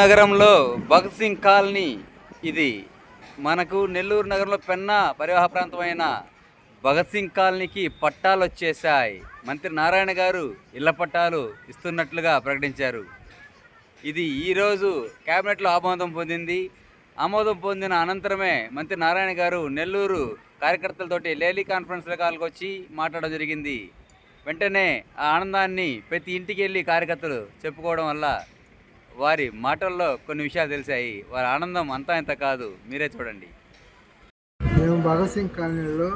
నగరంలో భగత్ సింగ్ కాలనీ ఇది. మనకు నెల్లూరు నగరంలో పెన్నా పరివాహ ప్రాంతమైన భగత్ సింగ్ కాలనీకి పట్టాలు వచ్చేసాయి మంత్రి నారాయణ గారు ఇళ్ళ పట్టాలు ఇస్తున్నట్లుగా ప్రకటించారు. ఇది ఈరోజు కేబినెట్లో ఆమోదం పొందింది. ఆమోదం పొందిన అనంతరమే మంత్రి నారాయణ గారు నెల్లూరు కార్యకర్తలతోటి లేలీ కాన్ఫరెన్స్లో కాల్కి వచ్చి మాట్లాడడం జరిగింది. వెంటనే ఆ ఆనందాన్ని ప్రతి ఇంటికి వెళ్ళి కార్యకర్తలు చెప్పుకోవడం వల్ల వారి మాటల్లో కొన్ని విషయాలు తెలిసాయి. వారి ఆనందం అంతా ఇంత కాదు. మీరే చూడండి. మేము భగత్ సింగ్ కాలనీలో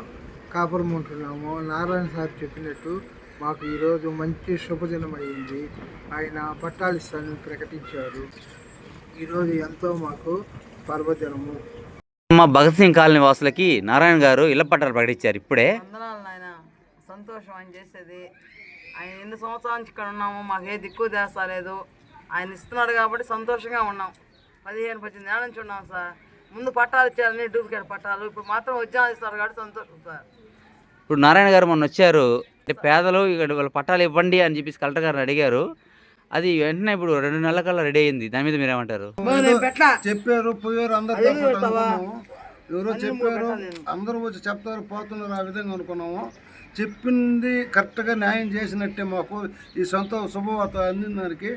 కాపురం ఉంటున్నాము. నారాయణ సార్ చెప్పినట్టు మాకు ఈరోజు మంచి శుభదినం అయింది ఆయన పట్టాలు ఇస్తానని ప్రకటించారు. ఈరోజు ఎంతో మాకు పర్వదినము. మా భగత్ సింగ్ కాలనీ వాసులకి నారాయణ గారు ఇళ్ళ పట్టాలు ప్రకటించారు ఇప్పుడే. వందనాలు నాయన. సంతోషం ఆయన చేసేది. ఆయన ఎన్ని సంవత్సరాల నుంచి ఇక్కడ ఉన్నాము మాకు ఏ దిక్కు దేస్తాలేదు ఆయన ఇస్తున్నాడు కాబట్టి సంతోషంగా ఉన్నాం. పదిహేను పద్దెనిమిది ఏళ్ళ నుంచి ఉన్నాం సార్. ముందు పట్టాలు ఇచ్చారని డూప్లికేట్ పట్టాలు. ఇప్పుడు మాత్రం ఉద్యోగాలు ఇస్తారు కాబట్టి సంతోషం సార్. ఇప్పుడు నారాయణ గారు మొన్న వచ్చారు. అంటే పేదలు ఇక్కడ వాళ్ళ పట్టాలు ఇవ్వండి అని చెప్పేసి కలెక్టర్ గారిని అడిగారు. అది వెంటనే ఇప్పుడు రెండు నెలల కల్లా రెడీ అయింది. దాని మీద మీరేమంటారు? పెట్లా చెప్పారు పోయారు అందరు ఎవరో చెప్పారు అందరూ వచ్చి చెప్తారు పోతున్నారు ఆ విధంగా అనుకున్నాము. చెప్పింది కరెక్ట్గా న్యాయం చేసినట్టే మాకు. ఈ సొంత శుభవార్త అందిన దానికి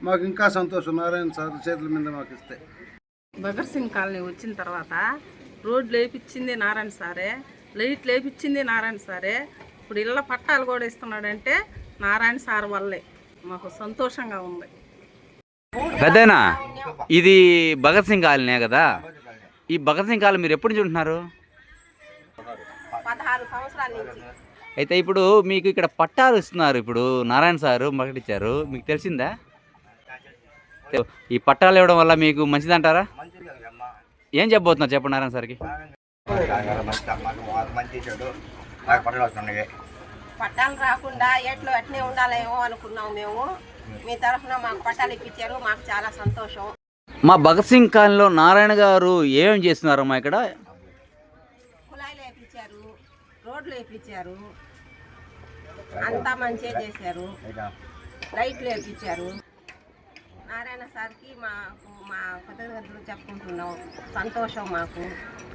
మాకు ఇంకా సంతోషం. నారాయణ సార్ చేతుల మీద మాకు ఇస్తే. భగత్ సింగ్ కాలనీ వచ్చిన తర్వాత రోడ్లు లేపించింది నారాయణ సారే లైట్ లేపించింది నారాయణ సారే. ఇప్పుడు ఇళ్ళ పట్టాలు కూడా ఇస్తున్నాడంటే నారాయణ సార్ వల్లే. మాకు సంతోషంగా ఉంది. పెద్దనా? ఇది భగత్ సింగ్ కాలనీ కదా? ఈ భగత్ సింగ్ కాలనీ మీరు ఎప్పటి నుంచి ఉంటున్నారు? పదహారు సంవత్సరాల నుంచి. అయితే ఇప్పుడు మీకు ఇక్కడ పట్టాలు ఇస్తున్నారు. ఇప్పుడు నారాయణ సారు ప్రకటించారు మీకు తెలిసిందా? ఈ పట్టాలు ఇవ్వడం వల్ల మీకు మంచిదంటారా? ఏం చెప్పబోతున్నారు చెప్పండి నారాయణ సార్కి. పట్టాలు రాకుండా ఎట్లు అట్నే ఉండాలేమో అనుకున్నాం మేము. మీ తరఫున మాకు పట్టాలు ఇప్పించారు మాకు చాలా సంతోషం. మా భగత్ సింగ్ కాలనీలో నారాయణ గారు ఏమేమి చేస్తున్నారమ్మా ఇక్కడ? కుళాయిలు వేపించారు రోడ్లు వేపించారు అంతా మంచిగా చేశారు. లైట్లు వేపించారు. నారాయణ సార్కి మాకు మా కృతజ్ఞతలు చెప్పుకుంటున్నాం. సంతోషం మాకు.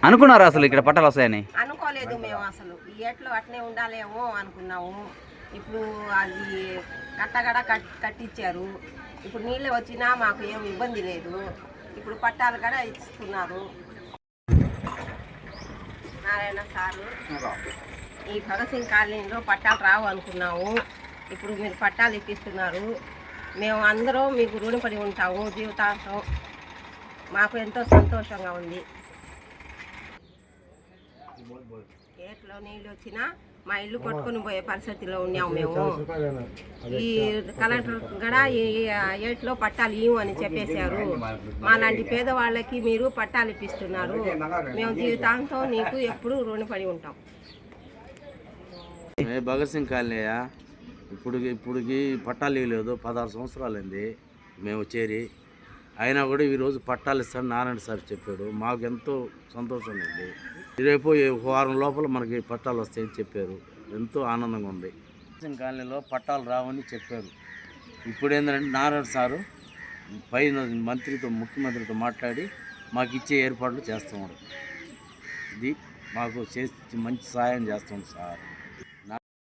అనుకున్నారు అసలు ఇక్కడ పట్టాలు వస్తాయని? అనుకోలేదు మేము అసలు. ఈ ఏట్లో అట్నే ఉండాలేమో అనుకున్నాము. ఇప్పుడు అది కట్టగడ కట్ కట్టించారు ఇప్పుడు నీళ్ళు వచ్చినా మాకు ఏం ఇబ్బంది లేదు. ఇప్పుడు పట్టాలు కూడా ఇస్తున్నారు. నారాయణ సారు ఈ భగత్ సింగ్ కాలనీలో పట్టాలు రావు అనుకున్నాము. ఇప్పుడు మీరు పట్టాలు ఇప్పిస్తున్నారు. మేము అందరం మీకు రుణపడి ఉంటాము జీవితాంతం. మాకు ఎంతో సంతోషంగా ఉంది. ఏట్లో నీళ్ళు వచ్చినా మా ఇల్లు కొట్టుకొని పోయే పరిస్థితిలో ఉన్నాము మేము. ఈ కలెక్టర్ కూడా ఈ ఏట్లో పట్టాలు ఇవ్వు అని చెప్పేశారు. మా లాంటి పేదవాళ్ళకి మీరు పట్టాలు ఇప్పిస్తున్నారు. మేము జీవితాంతం నీకు ఎప్పుడు రుణపడి ఉంటాం. భగత్ సింగ్ కాలనీయా? ఇప్పుడు ఇప్పుడుకి పట్టాలు ఇవ్వలేదు. పదహారు సంవత్సరాలైంది మేము చేరి. అయినా కూడా ఈరోజు పట్టాలు ఇస్తాను నారాయణ సార్ చెప్పాడు. మాకు ఎంతో సంతోషం ఉంది రేపు ఈ ఒక వారం లోపల మనకి పట్టాలు వస్తాయని చెప్పారు. ఎంతో ఆనందంగా ఉంది. కాలనీలో పట్టాలు రావని చెప్పారు. ఇప్పుడు ఏంటంటే నారాయణ సారు పైన మంత్రితో ముఖ్యమంత్రితో మాట్లాడి మాకు ఇచ్చే ఏర్పాట్లు చేస్తున్నాడు ఇది మాకు చేసి మంచి సహాయం చేస్తుంది సార్.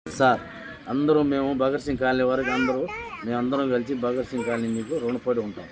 సార్ అందరూ మేము భగత్ సింగ్ కాలనీ వరకు అందరూ మేము అందరం కలిసి భగత్ సింగ్ కాలనీ మీకు రుణపడి ఉంటాం.